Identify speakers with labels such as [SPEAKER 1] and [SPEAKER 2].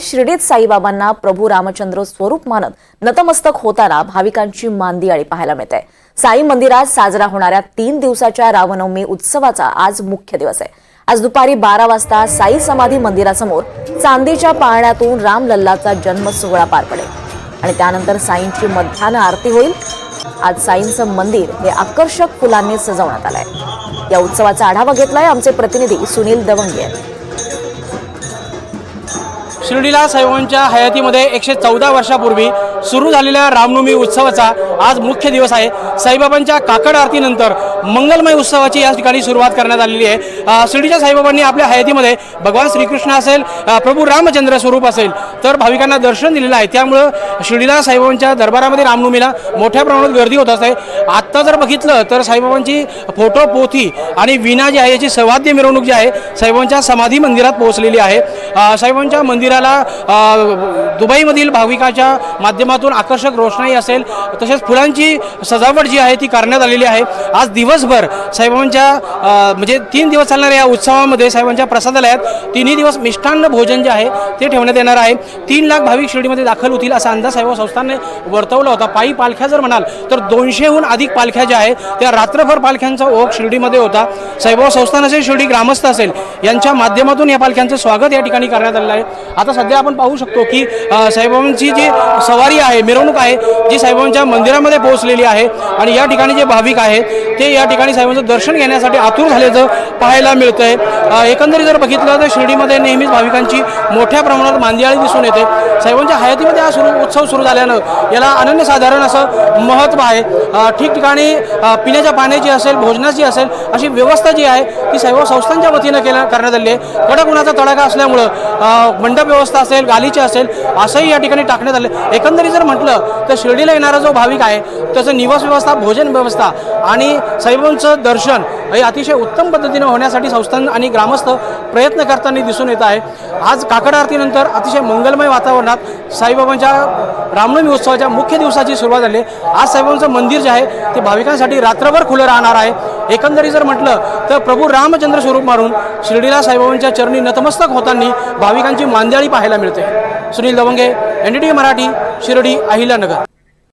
[SPEAKER 1] शिर्डीत साईबाबांना प्रभू रामचंद्र स्वरूप मानत नतमस्तक होताना भाविकांची मांदियाळी पाहायला मिळते. साई मंदिरात साजरा होणाऱ्या तीन दिवसाच्या रामनवमी उत्सवाचा आज मुख्य दिवस आहे. आज दुपारी बारा वाजता साई समाधी मंदिरासमोर चांदीच्या पाळण्यातून रामलल्लाचा जन्म सोहळा पार पडेल. आणि त्यानंतर साईंची मध्यान्ह आरती होईल. आज साईंचं मंदिर हे आकर्षक फुलांनी सजवण्यात आलंय. या उत्सवाचा आढावा घेतलाय आमचे प्रतिनिधी सुनील दवंगे. यांनी
[SPEAKER 2] शिर्डीला साईबाबांच्या हयातीमध्ये एकशे चौदा वर्षापूर्वी सुरू झालेल्या रामनवमी उत्सवाचा आज मुख्य दिवस आहे. साईबाबांच्या काकड आरतीनंतर मंगलमय उत्सवाची या ठिकाणी सुरुवात करण्यात आलेली आहे. शिर्डीच्या साईबाबांनी आपल्या हयातीमध्ये भगवान श्रीकृष्ण असेल प्रभू रामचंद्र स्वरूप असेल तर भाविकांना दर्शन दिलेलं आहे. त्यामुळं शिर्डीला साईबाबांच्या दरबारामध्ये रामनवमीला मोठ्या प्रमाणात गर्दी होत असते. आत्ता जर बघितलं तर साईबाबांची फोटो पोथी आणि विना जी आहे याची सवाद्य मिरवणूक जी आहे साईबाबांच्या समाधी मंदिरात पोहोचलेली आहे. साईबाबांच्या मंदिराला दुबईमधील भाविकाच्या माध्यमातून आकर्षक रोषणाई असेल. तसेच फुलांची सजावट जी आहे ती करण्यात आलेली आहे. आज दिवस दिवसभर साईबाबांच्या म्हणजे तीन दिवस चालणाऱ्या या उत्सवामध्ये साहेबांच्या प्रसादालयात तिन्ही दिवस मिष्ठान्न भोजन जे आहे ते ठेवण्यात येणार आहे. तीन लाख भाविक शिर्डीमध्ये दाखल होतील असा अंदाज साहेब संस्थांनी वर्तवला होता. पायी पालख्या जर म्हणाल तर दोनशेहून अधिक पालख्या ज्या आहेत त्या रात्रभर पालख्यांचा ओघ शिर्डीमध्ये होता. साईबाबा संस्थान असेल शिर्डी ग्रामस्थ असेल यांच्या माध्यमातून या पालख्यांचं स्वागत या ठिकाणी करण्यात आलेलं आहे. आता सध्या आपण पाहू शकतो की साईबाबांची जी सवारी आहे मिरवणूक आहे जी साईबाबांच्या मंदिरामध्ये पोहोचलेली आहे आणि या ठिकाणी जे भाविक आहेत ते या ठिकाणी साहेबांचं दर्शन घेण्यासाठी आतुर झाल्याचं पाहायला मिळतं आहे एकंदरीत जर बघितलं तर शिर्डीमध्ये नेहमीच भाविकांची मोठ्या प्रमाणात मांदियाळी दिसून येते. साहेबांच्या हयातीमध्ये हा सुरू उत्सव सुरू झाल्यानं याला अनन्यसाधारण असं महत्त्व आहे. ठिकठिकाणी पिण्याच्या पाण्याची असेल भोजनाची असेल अशी व्यवस्था जी आहे ती साहेब संस्थांच्या वतीनं केल्या करण्यात आली आहे. कडक उन्हाचा तडाखा असल्यामुळं मंडप व्यवस्था असेल गालीची असेल असंही या ठिकाणी टाकण्यात आलं. एकंदरीत जर म्हटलं तर शिर्डीला येणारा जो भाविक आहे त्याचं निवास व्यवस्था भोजन व्यवस्था आणि साईबाबांचं दर्शन हे अतिशय उत्तम पद्धतीनं होण्यासाठी संस्थान आणि ग्रामस्थ प्रयत्न करताना दिसून येत आहे. आज काकड आरतीनंतर अतिशय मंगलमय वातावरणात साईबाबांच्या रामनवमी उत्सवाच्या मुख्य दिवसाची सुरुवात झाली. आहे. आज साईबाबांचं मंदिर जे आहे ते भाविकांसाठी रात्रभर खुलं राहणार आहे. एकंदरीत जर म्हटलं तर प्रभू रामचंद्र स्वरूप मारून शिर्डीला साईबाबांच्या चरणी नतमस्तक होताना भाविकांची मांदियाळी पाहायला मिळते. Sunil Dawange N D Marathi Shirdi Ahilyanagar.